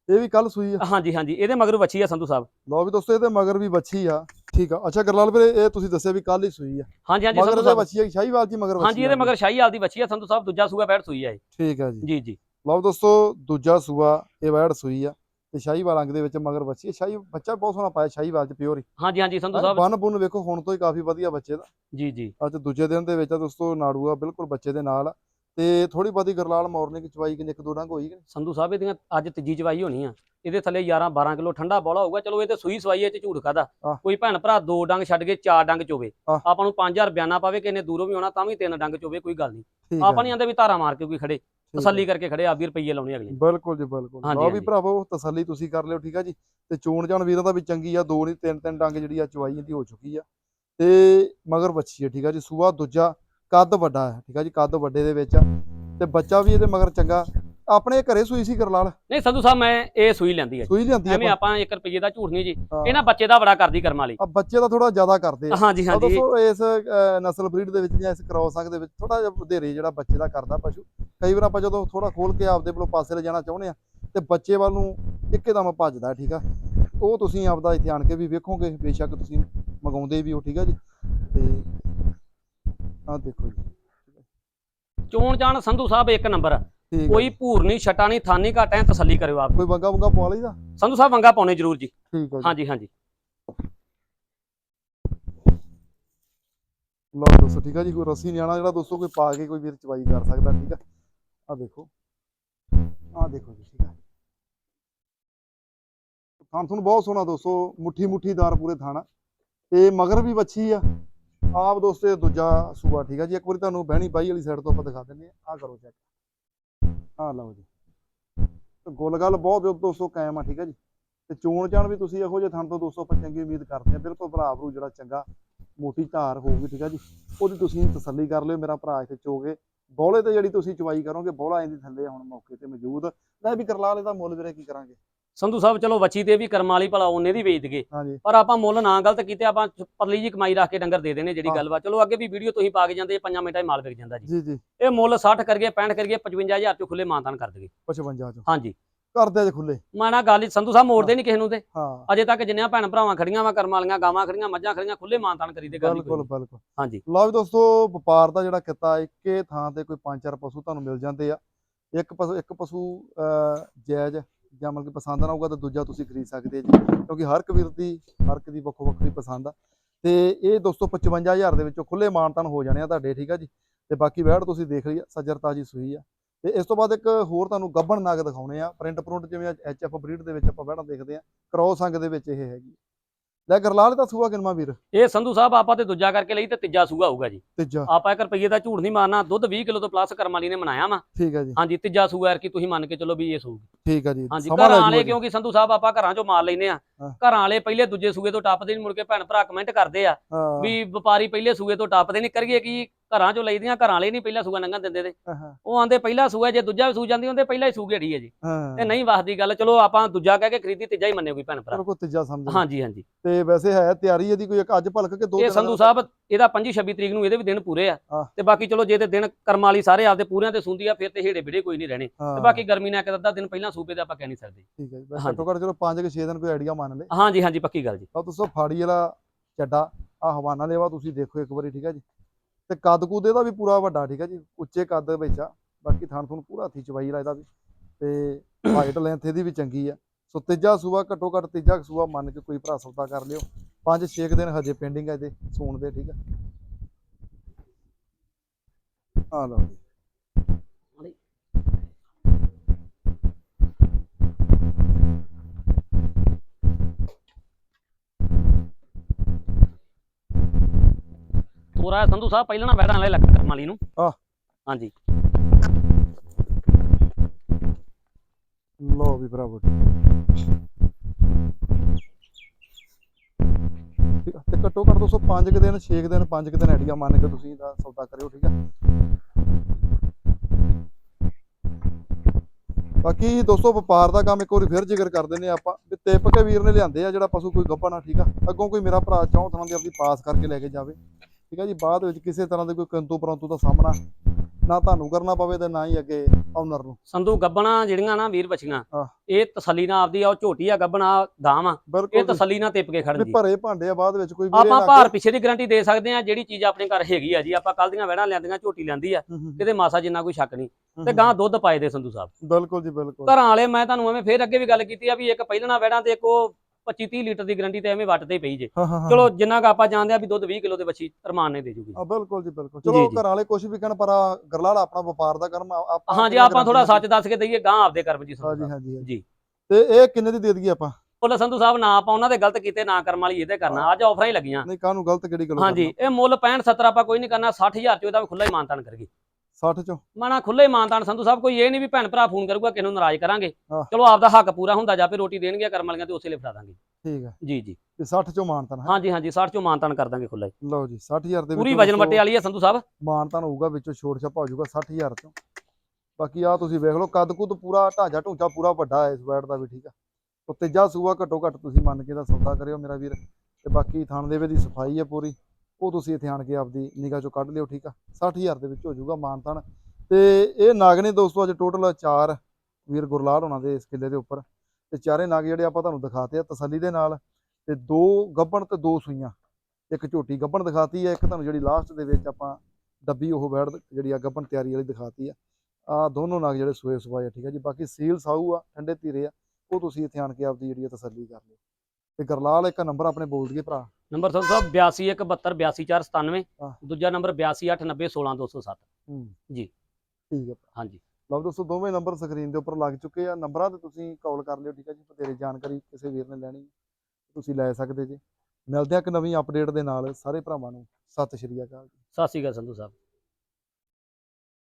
ਇਹ ਵੀ ਕੱਲ ਸੂਈ ਆ। ਹਾਂਜੀ ਹਾਂਜੀ ਇਹਦੇ ਮਗਰ ਵੱਛੀ ਆ ਸੰਧੂ ਸਾਹਿਬ। ਲਓ ਵੀ ਦੋਸਤੋ ਇਹਦੇ ਮਗਰ ਵੀ ਬੱਚੀ ਆ। ਠੀਕ ਆ। ਅੱਛਾ ਗਰਲਾਲ ਵੀਰੇ ਇਹ ਤੁਸੀਂ ਦੱਸਿਆ ਵੀ ਕੱਲ ਹੀ ਸੂਈ ਆ। ਹਾਂਜੀ ਹਾਂਜੀ ਸੰਧੂ ਸਾਹਿਬ। ਬੱਚੀ ਆ ਸ਼ਾਹੀਵਾਲ ਜੀ ਮਗਰ ਬੱਚੀ ਹਾਂਜੀ ਇਹਦੇ ਮਗਰ ਸ਼ਾਹੀ ਆਲ ਦੀ ਵੱਛੀ ਆ ਸੰਧੂ ਸਾਹਿਬ ਦੂਜਾ ਸੂਆ ਬੈਠ ਸੂਈ ਆ ਇਹ। ਠੀਕ ਆ ਜੀ। ਜੀ ਜੀ। ਲਓ ਦੋਸਤੋ ਦੂਜਾ ਸੂਆ ਇਹ ਵੈੜ ਸੂਈ ਆ। ਤੇ ਸ਼ਾਹੀਵਾਲ ਅੰਗ ਦੇ ਵਿੱਚ ਮਗਰ ਬੱਚੀ ਸ਼ਾਹੀ ਬੱਚਾ ਬਹੁਤ ਸੋਹਣਾ ਪਾਇਆ ਸ਼ਾਹੀਵਾਲ ਚ ਪਿਓਰ ਹੀ। ਹਾਂਜੀ ਹਾਂਜੀ ਸੰਧੂ ਸਾਹਿਬ। ਬੰਨ ਬੁੰਨ ਵੇਖੋ ਹੁਣ ਤੋਂ ਹੀ ਕਾਫੀ ਵਧੀਆ ਬੱਚੇ ਦਾ। ਜੀ ਜੀ। ਅੱਜ ਦੂਜੇ ਦਿਨ ਦੇ ਵਿੱਚ ਆ ਦੋਸਤੋ ਨਾੜੂਆ ਬਿਲਕੁਲ ਬੱਚੇ ਦੇ ਨਾਲ। ਤੇ ਥੋੜੀ ਬਹੁਤੀ ਗਰਲਾਲ ਮਾਰਨਿੰਗ ਚਵਾਈ ਕਿ ਇੱਕ ਦੋ ਡੰਗ ਹੋਈ ਕਿ? ਸੰਧੂ ਸਾਹਿਬ ਇਹਦੀਆਂ ਅੱਜ ਤੀਜੀ ਚਵਾਈ ਹੋਣੀ ਆ। ਇਹਦੇ ਥੱਲੇ 11 12 ਕਿਲੋ ਠੰਡਾ ਬੋਲਾ ਹੋਊਗਾ। ਚਲੋ ਇਹ ਤੇ ਸੂਈ ਸਵਾਈ ਇਹ ਚ ਝੂਠ ਆਹ। ਕੋਈ ਭੈਣ ਭਰਾ ਦੋ ਡੰਗ ਛੱਡ ਕੇ ਚਾਰ ਡੰਗ ਚੋਵੇ। ਆਪਾਂ ਨੂੰ 5000 ਬਿਆਨਾ ਪਾਵੇ ਕਿਸੇ ਨੇ ਦੂਰੋਂ ਵੀ ਆਉਣਾ ਤਾਂ ਵੀ ਤਿੰਨ ਡੰਗ ਚੋਵੇ ਕੋਈ ਗੱਲ ਨਹੀਂ। ਆਪਾਂ ਨਹੀਂ ਆਂਦੇ ਵੀ ਧਾਰਾ ਮਾਰ ਕੇ ਕੋਈ ਖੜੇ। ਤਸੱਲੀ ਕਰਕੇ ਖੜੇ ਆਪ ਵੀ ਰੁਪਈਏ ਲਾਉਣੇ ਅਗਲੇ। ਬਿਲਕੁਲ ਜੀ ਬਿਲਕੁਲ। ਲਓ ਵੀ। ਭਰਾਵੋ ਤਸੱਲੀ ਤੁਸੀਂ ਕਰ ਲਿਓ ਠੀਕ ਆ ਜੀ? ਤੇ ਚੋਣ ਜਾਣ ਵੀਰਾਂ ਦਾ ਵੀ ਚੰਗੀ ਆ ਦੋ ਨਹੀਂ ਤਿੰਨ ਤਿੰਨ ਡੰਗ ਜਿਹੜੀ ਆ ਚਵਾਈ ਇਹਦੀ ਹੋ ਚੁੱਕੀ ਆ। ਤੇ ਮਗਰ ਬੱਚੀ ਹੈ ਠੀਕ ਆ ਜੀ? ਸੂਆ ਦੂਜਾ ਕੱਦ ਵੱਡਾ ਹੈ ਠੀਕ ਆ ਜੀ? ਕੱਦ ਵੱਡੇ ਦੇ ਵਿੱਚ ਆ। ਤੇ ਬੱਚਾ ਵੀ ਇਹਦੇ ਮਗਰ ਚੰਗਾ ਆਪਣੇ ਘਰੇ ਸੂਈ ਸੀ ਗਰਲਾਲ ਨਹੀਂ ਸੰਧੂ ਸਾਹਿਬ ਮੈਂ ਇਹ ਸੂਈ ਲੈਂਦੀ ਹੈ ਸੂਈ ਲਿਆਂਦੀ ਐਵੇਂ ਆਪਾਂ? ਆਪਾਂ 1 ਰੁਪਈਏ ਦਾ ਝੂਠ ਨਹੀਂ ਜੀ। ਇਹਨਾਂ ਬੱਚੇ ਦਾ ਬੜਾ ਕਰਦੀ ਕਰਮ ਵਾਲੀ। ਆ ਬੱਚੇ ਦਾ ਥੋੜਾ ਜ਼ਿਆਦਾ ਕਰਦੇ ਆ। ਹਾਂਜੀ ਹਾਂਜੀ ਦੋਸਤੋ ਇਸ ਨਸਲ ਬਰੀਡ ਦੇ ਵਿੱਚ ਜਾਂ ਇਸ ਕ੍ਰੋਸ ਅੰਗ ਦੇ ਵਿੱਚ ਥੋੜਾ ਜਿਹਾ ਵਧੇਰੇ ਜਿਹੜਾ ਬੱਚੇ ਦਾ ਕਰਦਾ ਪਸ਼ੂ। ਕਈ ਵਾਰ ਆਪਾਂ ਜਦੋਂ ਥੋੜਾ ਖੋਲ ਕੇ ਆਪਦੇ ਕੋਲੋਂ ਪਾਸੇ ਲੈ ਜਾਣਾ ਚਾਹੁੰਦੇ ਆ ਤੇ ਬੱਚੇ ਵੱਲ ਨੂੰ ਇੱਕਦਮ ਭੱਜਦਾ ਠੀਕ ਆ? ਉਹ ਤੁਸੀਂ ਆਪਦਾ ਇੱਥੇ ਆਣ ਕੇ ਵੀ ਵੇਖੋਗੇ ਬੇਸ਼ੱਕ ਤੁਸੀਂ ਮੰਗਾਉਂਦੇ ਵੀ ਹੋ ਠੀਕ ਆ ਜੀ? ਤੇ ਆ ਦੇਖੋ ਜੀ। ਚੋਣ ਜਾਣ ਸੰਧੂ ਸਾਹਿਬ ਇੱਕ ਨੰਬਰ। ਠੀਕ ਕੋਈ। ਭੂਰ ਨਹੀਂ ਛਟਾ ਨਹੀਂ ਥਾਨੀ ਘਾਟ ਐ ਤਸੱਲੀ ਕਰਿਓ ਆਪ। ਕੋਈ ਵੰਗਾ ਵੰਗਾ ਪਵਾ ਲਈਦਾ? ਸੰਧੂ ਸਾਹਿਬ ਵੰਗਾ ਪਾਉਣੇ ਜ਼ਰੂਰ ਜੀ। ਠੀਕ ਹਾਂਜੀ ਹਾਂਜੀ। ਲਓ ਦੋਸਤੋ ਠੀਕ ਆ ਜੀ ਕੋਈ ਰੱਸੀ ਨਿਆਣਾ ਜਿਹੜਾ ਦੋਸਤੋ ਕੋਈ ਪਾ ਕੇ ਕੋਈ ਵੀਰ ਚਵਾਈ ਕਰ ਸਕਦਾ ਠੀਕ ਆ। ਆ ਦੇਖੋ। ਆ ਦੇਖੋ ਜੀ ਠੀਕ ਆ। ਥਾਂ ਤੁਹਾਨੂੰ ਬਹੁਤ ਸੋਹਣਾ ਦੋਸਤੋ ਮੁੱਠੀ ਮੁੱਠੀਦਾਰ ਪੂਰੇ ਥਾਣਾ ਤੇ ਮਗਰ ਵੀ ਵੱਛੀ ਆ। ਆਪ ਦੋਸਤੋ ਦੂਜਾ ਸੂਆ ਠੀਕ ਆ ਜੀ। ਇੱਕ ਵਾਰੀ ਤੁਹਾਨੂੰ ਬਹਿਣੀ ਬਾਈ ਵਾਲੀ ਸਾਈਡ ਤੋਂ ਆਪਾਂ ਦਿਖਾ ਦਿੰਦੇ ਆ ਆ ਕਰੋ ਚੈੱਕ ਆ ਲਓ ਜੀ। ਗੁੱਲ ਗੱਲ ਬਹੁਤ ਦੋਸਤੋ ਕਾਇਮ ਆ, ਠੀਕ ਆ ਜੀ। ਤੇ ਚੋਣ ਚਾਣ ਵੀ ਤੁਸੀਂ ਇਹੋ ਜਿਹੇ ਥਾਂ ਤੋਂ ਦੋਸਤੋ ਆਪਾਂ ਚੰਗੀ ਉਮੀਦ ਕਰਦੇ ਆ। ਬਿਲਕੁਲ ਭਰਾ ਭਰੂ ਜਿਹੜਾ ਚੰਗਾ ਮੋਟੀ ਧਾਰ ਹੋਊਗੀ, ਠੀਕ ਆ ਜੀ। ਉਹਦੀ ਤੁਸੀਂ ਤਸੱਲੀ ਕਰ ਲਿਓ ਮੇਰਾ ਭਰਾ ਇੱਥੇ ਚੋਗੇ। ਬੋਲੇ ਤੇ ਜਿਹੜੀ ਤੁਸੀਂ ਚਵਾਈ ਕਰੋਗੇ, ਬੋਲਾ ਇਹਦੀ ਥੱਲੇ ਹੁਣ ਮੌਕੇ ਤੇ ਮੌਜੂਦ। ਲੈ ਵੀ ਕਰਲਾ ਇਹਦਾ ਮੁੱਲ ਵੀਰੇ ਕੀ ਕਰਾਂਗੇ? ਸੰਧੂ ਸਾਹਿਬ ਚਲੋ ਵੱਛੀ ਤੇ ਵੀ ਕਰਮ ਵਾਲੀ ਭਲਾ ਉਹਨੇ ਦੀ ਵੇਚ ਦਗੇ ਹਾਂਜੀ। ਪਰ ਆਪਾਂ ਮੁੱਲ ਨਾ ਗਲਤ ਕੀਤੇ ਆਪਾਂ ਪਤਲੀ ਜੀ ਕਮਾਈ ਰੱਖ ਕੇ ਡੰਗਰ ਦੇ ਦੇਣੇ ਜਿਹੜੀ। ਗੱਲ ਵਾ। ਚਲੋ ਅੱਗੇ ਵੀ ਵੀਡੀਓ ਤੁਸੀਂ ਪਾ ਕੇ ਜਾਂਦੇ 5 ਮਿੰਟਾਂ 'ਚ ਮਾਲ ਵਿਕ ਜਾਂਦਾ ਜੀ। ਜੀ ਜੀ। ਇਹ ਮੁੱਲ 60 ਕਰੀਏ 65 ਕਰੀਏ 55000 ਚ ਖੁੱਲੇ ਮਾਨਤਾਨ ਕਰ ਦਗੇ 55 ਚੋਂ। ਹਾਂਜੀ। ਕਰਦੇ ਜੇ ਖੁੱਲੇ ਮੈਂ ਨਾ ਗੱਲ ਸੰਧੂ ਸਾਹਿਬ ਮੋੜਦੇ ਨਹੀਂ ਕਿਸੇ ਨੂੰ ਤੇ। ਹਾਂ। ਅਜੇ ਤੱਕ ਜਿੰਨੀਆਂ ਭੈਣ ਭਰਾਵਾਂ ਖੜੀਆਂ ਵਾ ਕਰਮ ਵਾਲੀਆਂ ਗਾਵਾਂ ਖੜੀਆਂ ਮੱਝਾਂ ਖੜੀਆਂ ਖੁੱਲੇ ਮਾਨਤਾਨ ਕਰੀਦੇ ਗੱਲ ਹੀ ਕੋਈ ਬਿਲਕੁਲ। ਬਿਲਕੁਲ। ਹਾਂਜੀ। ਲਓ ਵੀ ਦੋਸਤੋ ਵਪਾਰ ਦਾ ਜਿਹੜਾ ਕਿੱਤਾ ਇੱਕੇ ਥਾਂ ਤੇ ਕੋਈ ਪੰਜ ਚਾਰ ਪਸ਼ੂ ਤੁਹਾਨੂੰ ਮਿਲ ਜਾਂਦੇ ਆ। ਇੱਕ ਪਸ਼ੂ ਇੱਕ ਪਸ਼ੂ ਜਾਇਜ਼ ਜਾਂ ਮਤਲਬ ਕਿ ਪਸੰਦ ਨਾ ਹੋਊਗਾ ਤਾਂ ਦੂਜਾ ਤੁਸੀਂ ਖਰੀਦ ਸਕਦੇ ਜੀ। ਕਿਉਂਕਿ ਹਰ ਇੱਕ ਵੀਰ ਦੀ ਹਰ ਇੱਕ ਦੀ ਵੱਖੋ ਵੱਖਰੀ ਪਸੰਦ ਆ। ਤੇ ਇਹ ਦੋਸਤੋ 55000 ਦੇ ਵਿੱਚੋਂ ਖੁੱਲੇ ਮਾਨਤਨ ਹੋ ਜਾਣੇ ਆ ਤੁਹਾਡੇ ਠੀਕ ਆ ਜੀ? ਤੇ ਬਾਕੀ ਵੈੜ ਤੁਸੀਂ ਦੇਖ ਲਈ ਆ, ਸੱਜਰਤਾ ਜੀ ਸੂਈ ਆ। ਤੇ ਇਸ ਤੋਂ ਬਾਅਦ ਇੱਕ ਹੋਰ ਤੁਹਾਨੂੰ ਗੱਬਣ ਨਾਗ ਦਿਖਾਉਣੇ ਆ। ਪ੍ਰਿੰਟ ਪ੍ਰਿੰਟ ਜਿਵੇਂ ਐਚਐਫ ਬਰੀਡ ਦੇ ਵਿੱਚ ਆਪਾਂ ਵੈੜਾਂ ਦੇਖਦੇ ਆ। ਕ੍ਰੋਸ ਅੰਗ ਦੇ ਵਿੱਚ ਇਹ ਹੈਗੀ ਲੈ ਗਰਲਾਲ ਦਾ ਸੂਆ ਕਿਨਮਾ ਵੀਰ? ਇਹ ਸੰਧੂ ਸਾਹਿਬ ਆਪਾਂ ਤੇ ਦੂਜਾ ਕਰਕੇ ਲਈ ਤੇ ਤੀਜਾ ਸੂਗਾ ਹੋਊਗਾ ਜੀ। ਤੀਜਾ। ਆਪਾਂ 1 ਰੁਪਈਏ ਦਾ ਝੂਠ ਨਹੀਂ ਮਾਰਨਾ ਦੁੱਧ 20 ਕਿਲੋ ਤੋਂ ਪਲੱਸ ਕਰਮ ਵਾਲੀ ਨੇ ਮਨਾਇਆ ਵਾ। ਠੀਕ ਹੈ ਜੀ। ਹਾਂਜੀ ਤੀਜਾ ਸੂਗਾ ਯਾਰ ਕਿ ਤੁਸੀਂ ਮੰਨ ਕੇ ਚੱਲੋ ਵੀ ਇਹ ਸੂਗੀ। ਠੀਕ ਆ ਜੀ। ਹਾਂਜੀ ਘਰਾਂ ਵਾਲੇ। ਕਿਉਂਕਿ ਸੰਧੂ ਸਾਹਿਬ ਆਪਾਂ ਘਰਾਂ ਚੋਂ ਮਾਲ ਲੈਨੇ ਆ। ਹਾਂ। ਘਰਾਂ ਵਾਲੇ ਪਹਿਲੇ ਦੂਜੇ ਸੂਏ ਤੋਂ ਟੱਪਦੇ ਨਹੀਂ ਮੁੜ ਕੇ ਭੈਣ ਭਰਾ ਕਮੈਂਟ ਕਰਦੇ ਆ ਹਾਂ, ਵੀ ਵਪਾਰੀ ਪਹਿਲੇ ਸੂਏ ਤੋਂ ਟੱਪਦੇ ਨਹੀਂ ਕਰੀਏ ਕੀ? ਘਰਾਂ ਚੋਂ ਲਈਦੀਆਂ ਘਰਾਂ ਵਾਲੇ ਨਹੀਂ ਪਹਿਲਾ ਸੂਆ ਨੰਗਣ ਦਿੰਦੇ ਤੇ। ਹਾਂ, ਉਹ ਆਂਦੇ ਪਹਿਲਾ ਸੂਆ ਜੇ ਦੂਜਾ ਵੀ ਸੂ ਜਾਂਦੀ ਹੁੰਦੇ ਪਹਿਲਾ ਹੀ ਸੂ ਗੇੜੀ ਹੈ ਜੀ। ਹਾਂ। ਤੇ ਨਹੀਂ ਵਸਦੀ ਗੱਲ ਚਲੋ ਆਪਾਂ ਦੂਜਾ ਕਹਿ ਕੇ ਖਰੀਦੀ ਤੀਜਾ ਹੀ ਮੰਨੇ ਕੋਈ ਭੈਣ ਭਰਾ। ਚਲੋ ਕੋਈ ਤੀਜਾ ਸਮਝ। ਹਾਂਜੀ ਹਾਂਜੀ। ਤੇ ਵੈਸੇ ਹੈ ਤਿਆਰੀ ਇਹਦੀ ਕੋਈ ਇੱਕ ਅੱਜ ਭਲਕ ਕੇ ਦੋ ਇਹ ਸੰਧੂ ਸਾਹਿਬ ਇਹਦਾ 25 26 ਤਰੀਕ ਨੂੰ ਇਹਦੇ ਵੀ ਦਿਨ ਪੂਰੇ ਆ। ਤੇ ਬਾਕੀ ਚਲੋ ਜੇ ਤੇ ਦਿਨ ਕਰਮ ਵਾਲੀ ਸਾਰੇ ਆਪਦੇ ਪੂਰਿਆਂ ਤੇ ਸੁੰਦੀ ਆ ਫਿਰ ਤੇ ਹੇੜੇ ਵਿੜੇ ਕੋਈ ਨਹੀਂ ਰਹਿਣੇ। ਤੇ ਬਾਕੀ ਗਰਮੀ ਨਾਲ ਇੱਕ ਅੱਧਾ ਦਿਨ ਪਹਿਲਾਂ ਸੂਪੇ ਤੇ ਆਪਾਂ ਕਹਿ ਨਹੀਂ ਸਕਦੇ। ਠੀਕ ਹੈ ਜੀ ਬਸ। ਘੱਟੋ ਘੱਟ ਚਲੋ 5 ਕਿ 6 ਦਿਨ ਕੋਈ ਆਈਡੀਆ ਮੰਨ ਲੈ ਹਾਂਜੀ ਹਾਂਜੀ ਪੱਕੀ ਗੱਲ ਜੀ। ਤਾਂ ਤੁਸੀਂ ਫਾੜੀ ਵਾਲਾ ਚੱਡਾ ਆ ਹਵਾਨਾ ਲੈਵਾ ਤੁਸੀਂ ਦੇਖੋ ਇੱਕ ਵਾਰੀ ਠੀਕ ਹੈ ਜੀ। ਤੇ ਕੱਦ ਕੁਦ ਇਹਦਾ ਵੀ ਪੂਰਾ ਵੱਡਾ ਠੀਕ ਹੈ ਜੀ? ਉੱਚੇ ਕੱਦ ਵਿੱਚ ਆ। ਬਾਕੀ ਥਣ ਤੁਹਾਨੂੰ ਪੂਰਾ ਹੱਥੀ ਚਵਾਈ ਦਾ ਇਹਦਾ ਵੀ। ਤੇ ਹਾਈਟ ਲੈਂਥ ਇਹਦੀ ਵੀ ਚੰਗੀ ਆ। ਸੋ ਤੀਜਾ ਸੂਆ ਘੱਟੋ ਘੱਟ ਤੀਜਾ ਸੂਆ ਮੰਨ ਕੇ ਕੋਈ ਭਰਾ ਸੌਦਾ ਕਰ ਲਿਓ। 5-6 ਦਿਨ ਹਜੇ ਪੈਂਡਿੰਗ ਆ ਇਹਦੇ ਸੂਣ ਦੇ ਠੀਕ ਆ? ਆ ਲਓ ਜੀ। ਤੋਰਾ ਸੰਧੂ ਸਾਹਿਬ ਪਹਿਲਾਂ ਨਾ ਵੈੜਾਂ ਵਾਲੇ ਲੱਗ ਕਰਮ ਵਾਲੀ ਨੂੰ। ਆਹ। ਹਾਂਜੀ। ਲਓ ਵੀ ਆ ਤੇ ਘੱਟੋ ਘੱਟ ਦੋਸਤੋ 5 ਕੁ ਦਿਨ 6 ਦਿਨ 5 ਕੁ ਦਿਨ ਆਈਡੀਆ ਮੰਨ ਕੇ ਤੁਸੀਂ ਇਹਦਾ ਸੌਦਾ ਕਰਿਓ ਠੀਕ ਆ? ਬਾਕੀ ਦੋਸਤੋ ਵਪਾਰ ਦਾ ਕੰਮ ਇੱਕ ਵਾਰੀ ਫਿਰ ਜ਼ਿਕਰ ਕਰ ਦਿੰਦੇ ਹਾਂ ਆਪਾਂ ਵੀ ਤਿੱਪ ਕੇ ਵੀਰ ਨੇ ਲਿਆਂਦੇ ਆ ਜਿਹੜਾ ਪਸ਼ੂ ਕੋਈ ਗੱਭਣਾ ਠੀਕ ਆ? ਅੱਗੋਂ ਕੋਈ ਮੇਰਾ ਭਰਾ ਚਾਹੋ ਤਰ੍ਹਾਂ ਦੀ ਆਪਣੀ ਪਾਸ ਕਰਕੇ ਲੈ ਕੇ ਜਾਵੇ। ਠੀਕ ਆ ਜੀ ਬਾਅਦ ਵਿੱਚ ਕਿਸੇ ਤਰ੍ਹਾਂ ਦੇ ਕੋਈ ਕੰਤੂ ਪਰੰਤੂ ਦਾ ਸਾਹਮਣਾ ਨਾ ਤੁਹਾਨੂੰ ਕਰਨਾ ਪਵੇ ਤੇ ਨਾ ਹੀ ਅੱਗੇ ਓਨਰ ਨੂੰ। ਸੰਧੂ ਗੱਬਣਾ ਜਿਹੜੀਆਂ ਨਾ ਵੀਰ ਬੱਚੀਆਂ ਹਾਂ। ਇਹ ਤਸੱਲੀ ਨਾਲ ਆਪਦੀ ਆ ਉਹ ਝੋਟੀ ਆ ਗੱਬਣਾ ਦਾਮ ਆ ਇਹ। ਤਸੱਲੀ ਨਾਲ ਤਿਪ ਕੇ ਖੜਨ ਜੀ। ਭਰੇ ਭਾਂਡੇ ਆ ਬਾਅਦ ਵਿੱਚ ਕੋਈ ਆਪਾਂ ਭਾਰ ਪਿੱਛੇ ਦੀ ਗਾਰੰਟੀ ਦੇ ਸਕਦੇ ਆ ਜਿਹੜੀ ਚੀਜ਼ ਆਪਣੇ ਘਰ ਹੈਗੀ ਆ ਜੀ ਆਪਾਂ ਕੱਲ ਦੀਆਂ ਵਹਿਣਾ ਲੈਂਦੀਆਂ ਝੋਟੀ ਲੈਂਦੀ ਆ ਹੂੰ, ਹੂੰ, ਕਿਤੇ ਮਾਸਾ ਜਿੰਨਾ ਕੋਈ ਸ਼ੱਕ ਨਹੀਂ। ਹੂੰ, ਤੇ ਗਾਂ ਦੁੱਧ ਪਾਏ ਦੇ ਸੰਧੂ ਸਾਹਿਬ। ਬਿਲਕੁਲ ਜੀ ਬਿਲਕੁਲ। ਘਰਾਂ ਵਾਲੇ ਮੈਂ ਤੁਹਾਨੂੰ ਐਵੇਂ ਫੇਰ ਅੱਗੇ ਵੀ ਗੱਲ ਕੀਤੀ ਆ ਵੀ ਇੱਕ ਪਹਿਲਣਾ ਵਹਿਣਾ ਤੇ ਇੱਕ ਉਹ 25 30 ਲੀਟਰ ਦੀ ਗਾਰੰਟੀ ਤੇ ਐਵੇਂ ਵੱਟ ਤੇ ਹੀ ਪਈ ਜੇ। ਹਾਂ ਹਾਂ ਹਾਂ। ਚਲੋ ਜਿੰਨਾ ਕੁ ਆਪਾਂ ਜਾਣਦੇ ਆ ਵੀ ਦੁੱਧ 20 ਕਿਲੋ ਦੇ ਬੱਚੀ ਰਮਾਨ ਨੇ ਦੇ ਜੂਗੀ। ਆ ਬਿਲਕੁਲ ਜੀ ਬਿਲਕੁਲ। ਜੀ, ਚਲੋ ਜੀ। ਘਰਾਂ ਵਾਲੇ ਕੁਝ ਵੀ ਕਹਿਣ ਪਰ ਆਹ ਗਰਲਾਲ ਆਪਣਾ ਵਪਾਰ ਦਾ ਕਰਮ ਆ- ਆਪਾਂ ਹਾਂਜੀ ਆਪਾਂ ਥੋੜਾ ਸੱਚ ਦੱਸ ਕੇ ਦਈਏ ਗਾਂ ਆਪਦੇ ਕਰਮ ਜੀ ਹਾਂਜੀ ਸਾਹਿਬ। ਹਾਂਜੀ ਹਾਂਜੀ। ਜੀ ਤੇ ਇਹ ਕਿੰਨੇ ਦੀ ਦੇ ਦਈਏ ਆਪਾਂ? ਮੁੱਲ ਸੰਧੂ ਸਾਹਿਬ ਨਾ ਆਪਾਂ ਉਹਨਾਂ ਦੇ ਗਲਤ ਕੀਤੇ ਨਾ ਕਰਮ ਵਾਲੀ ਇਹਦੇ ਕਰਨਾ। ਅੱਜ ਆਫਰਾਂ ਹੀ ਲੱਗੀਆਂ। ਨਹੀਂ ਕਾਹਨੂੰ ਗਲਤ ਕਿਹੜੀ ਗੱਲ ਹਾਂਜੀ ਇਹ ਮੁੱਲ 65 70 ਆਪਾਂ ਕੋਈ ਨਹੀਂ ਕਰਨਾ 60000 ਚ ਉਹਦਾ ਵੀ ਖੁੱਲਾ ਹੀ ਮਾਨਤਾਨ ਕਰਗੇ। 60 ਚੋਂ। ਮਾਣਾ ਖੁੱਲੇ ਮਾਨਤਾਨ ਸੰਧੂ ਸਾਹਿਬ ਕੋਈ ਇਹ ਨਹੀਂ ਵੀ ਭੈਣ ਭਰਾ ਫੋਨ ਕਰੂਗਾ ਕਿਸ ਨੂੰ ਨਾਰਾਜ਼ ਕਰਾਂਗੇ। ਹਾਂ। ਚਲੋ ਆਪਦਾ ਹੱਕ ਪੂਰਾ ਹੁੰਦਾ ਜਾਪੇ ਰੋਟੀ ਦੇਣਗੇ ਕਰਮ ਵਾਲੀਆਂ ਤੇ ਉਸੇ ਲਈ ਫੜਾ ਦਾਂਗੇ। ਠੀਕ ਹੈ। ਜੀ ਜੀ। ਤੇ 60 ਚੋਂ ਮਾਨਤਨ ਹੈ? ਹਾਂਜੀ ਹਾਂਜੀ 60 ਚੋਂ ਮਾਨਤਾਨ ਕਰ ਦਾਂਗੇ ਖੁੱਲਾ ਹੀ। ਲਓ ਜੀ 60000 ਦੇ ਪੂਰੀ ਵਿੱਚੋਂ ਵਜਨ ਵੱਟੇ ਵਾਲੀ ਹੈ ਸੰਧੂ ਸਾਹਿਬ। ਮਾਨਤਨ ਹੋਊਗਾ ਵਿੱਚੋਂ ਛੋਟ ਛਾਪਾ ਹੋ ਜਾਊਗਾ 60000 ਚੋਂ। ਬਾਕੀ ਆ ਤੁਸੀਂ ਵੇਖ ਲਓ ਕੱਦ ਕੁੱਦ ਪੂਰਾ ਢਾਂਚਾ ਢੂੰਚਾ ਪੂਰਾ ਵੱਡਾ ਹੈ ਇਸ ਵੈਟ ਦਾ ਵੀ ਠੀਕ ਆ। ਉਹ ਤੀਜਾ ਸੂਆ ਘੱਟੋ ਘੱਟ ਤੁਸੀਂ ਮੰਨ ਕੇ ਦਾ ਸੌਦਾ ਕਰਿਓ ਮੇਰਾ ਵੀਰ। ਤੇ ਬਾਕੀ ਥਣ ਦੇ ਵਿੱਚ ਦੀ ਸਫ਼ਾਈ ਹੈ ਪੂਰੀ। ਉਹ ਤੁਸੀਂ ਇੱਥੇ ਆਣ ਕੇ ਆਪਦੀ ਨਿਗਾਹ ਚੋਂ ਕੱਢ ਲਿਓ, ਠੀਕ ਆ? 60000 ਦੇ ਵਿੱਚ ਹੋ ਜਾਊਗਾ ਮਾਨਤਨ। ਤੇ ਇਹ ਨਾਗ ਨੇ ਦੋਸਤੋ ਅੱਜ ਟੋਟਲ 4 ਵੀਰ ਗੁਰਲਾਲ ਹੋਣਾ ਦੇ ਇਸ ਕਿੱਲੇ ਦੇ ਉੱਪਰ। ਤੇ ਚਾਰੇ ਨਾਗ ਜਿਹੜੇ ਆਪਾਂ ਤੁਹਾਨੂੰ ਦਿਖਾਤੇ ਆ ਤਸੱਲੀ ਦੇ ਨਾਲ। ਤੇ ਦੋ ਗੱਬਣ ਤੇ ਦੋ ਸੂਈਆਂ। ਇੱਕ ਝੋਟੀ ਗੱਬਣ ਦਿਖਾਤੀ ਹੈ ਇੱਕ ਤੁਹਾਨੂੰ ਜਿਹੜੀ ਲਾਸਟ ਦੇ ਵਿੱਚ ਆਪਾਂ ਡੱਬੀ ਉਹ ਬੈੜ ਜਿਹੜੀ ਆ ਗੱਬਣ ਤਿਆਰੀ ਵਾਲੀ ਦਿਖਾਤੀ ਆ। ਆ ਦੋਨੋਂ ਨਾਗ ਜਿਹੜੇ ਸੋਏ ਸਵਾਏ ਆ, ਠੀਕ ਆ ਜੀ। ਬਾਕੀ ਸੀਲ ਸਾਊ ਆ, ਠੰਡੇ ਧੀਰੇ ਆ, ਉਹ ਤੁਸੀਂ ਇੱਥੇ ਆਣ ਕੇ ਆਪਦੀ ਜਿਹੜੀ ਆ ਤਸੱਲੀ ਕਰ ਲਿਓ। ਤੇ ਗਰਲਾਲ ਇੱਕ ਨੰਬਰ ਆਪਣੇ ਬੋਲ ਦਈਏ ਭਰਾ। ਨੰਬਰ ਸੰਧੂ ਸਾਹਿਬ 8217 82497 ਹਾਂ। ਦੂਜਾ ਨੰਬਰ 8289 16207 ਹੂੰ। ਜੀ। ਠੀਕ ਹੈ। ਹਾਂਜੀ। ਲਓ ਦੋਸਤੋ ਦੋਵੇਂ ਨੰਬਰ ਸਕਰੀਨ ਦੇ ਉੱਪਰ ਲੱਗ ਚੁੱਕੇ ਆ। ਨੰਬਰਾਂ ਤੇ ਤੁਸੀਂ ਕਾਲ ਕਰ ਲਿਓ ਠੀਕ ਹੈ ਜੀ। ਬਥੇਰੇ ਜਾਣਕਾਰੀ ਕਿਸੇ ਵੀਰ ਨੇ ਲੈਣੀ ਤੁਸੀਂ ਲੈ ਸਕਦੇ ਜੀ। ਮਿਲਦੇ ਆ ਇੱਕ ਨਵੀਂ ਅਪਡੇਟ ਦੇ ਨਾਲ। ਸਾਰੇ ਭਰਾਵਾਂ ਨੂੰ ਸਤਿ ਸ਼੍ਰੀ ਅਕਾਲ ਸਤਿ ਸ਼੍ਰੀ ਅਕਾਲ ਸੰਧੂ ਸਾਹਿਬ।